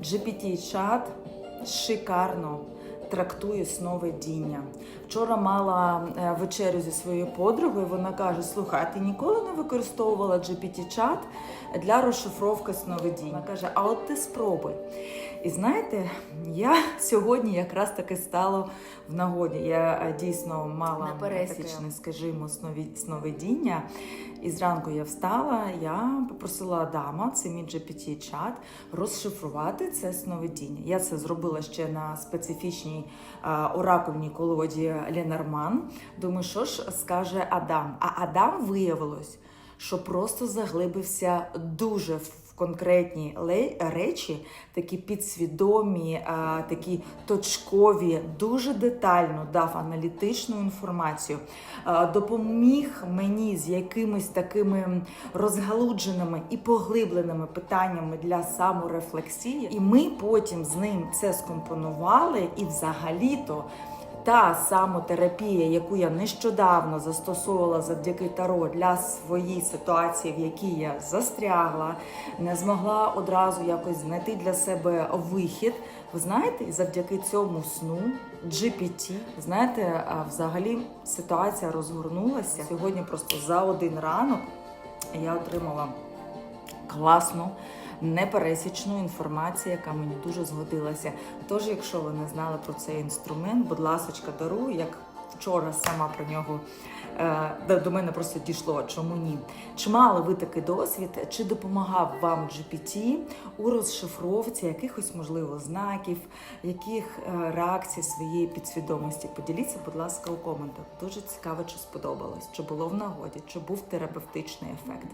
GPT-чат шикарно трактує сновидіння. Вчора мала е, вечерю зі своєю подругою. Вона каже: Слухай, а ти ніколи не використовувала GPT-чат для розшифровки сновидінь? Вона каже: А от ти спробуй. І знаєте, я сьогодні якраз таки стало в нагоді. Я е, дійсно мала непересічне, скажімо, сновидіння. І зранку я встала, я попросила Адама, це мій GPT-чат, розшифрувати це сновидіння. Я це зробила ще на специфічній оракульній колоді Ленорман. Думаю, що ж скаже Адам? А Адам виявилось, що просто заглибився дуже в конкретні речі, такі підсвідомі, такі точкові, дуже детально дав аналітичну інформацію, допоміг мені з якимись такими розгалудженими і поглибленими питаннями для саморефлексії. І ми потім з ним це скомпонували, і взагалі-то. Та самотерапія, яку я нещодавно застосовувала завдяки таро для своєї ситуації, в якій я застрягла, не змогла одразу якось знайти для себе вихід. Ви знаєте, завдяки цьому сну GPT, знаєте, взагалі ситуація розгорнулася сьогодні. Просто за один ранок я отримала класну. Непересічну інформацію, яка мені дуже згодилася. Тож, якщо ви не знали про цей інструмент, будь ласочка, дарую, як вчора сама про нього е, до- до мене просто дійшло. Чому ні? Чи мали ви такий досвід? Чи допомагав вам GPT у розшифровці якихось можливо знаків, яких е, реакцій своєї підсвідомості? Поділіться, будь ласка, у коментах. Дуже цікаво, чи сподобалось, чи було в нагоді, чи був терапевтичний ефект.